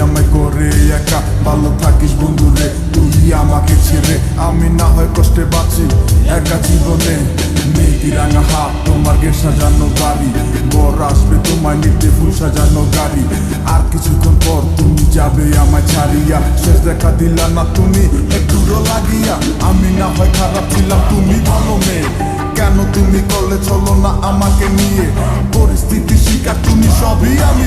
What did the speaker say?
আমি করে একা। ভালো থাকিস বন্ধু রে, তুই আমাকে ছেড়ে? আমি না হয় কষ্টে বাঁচি একা জীবনে। মেয়েটি রাঙা হাত, তোমার গে সাজানো গাড়ি বর আসবে তোমায় নিতে ফুল সাজানো গাড়ি। আর কিছুক্ষণ পর তুমি যাবে আমায় ছাড়িয়া। শেষ দেখা দিলা না তুমি, একটু লাগিয়া। আমি না হয় খারাপ ছিলাম, তুমি ভালো মেয়ে। কেন তুমি করলে চলো না আমাকে নিয়ে? পরিস্থিতি শিকার, তুমি সবই আমি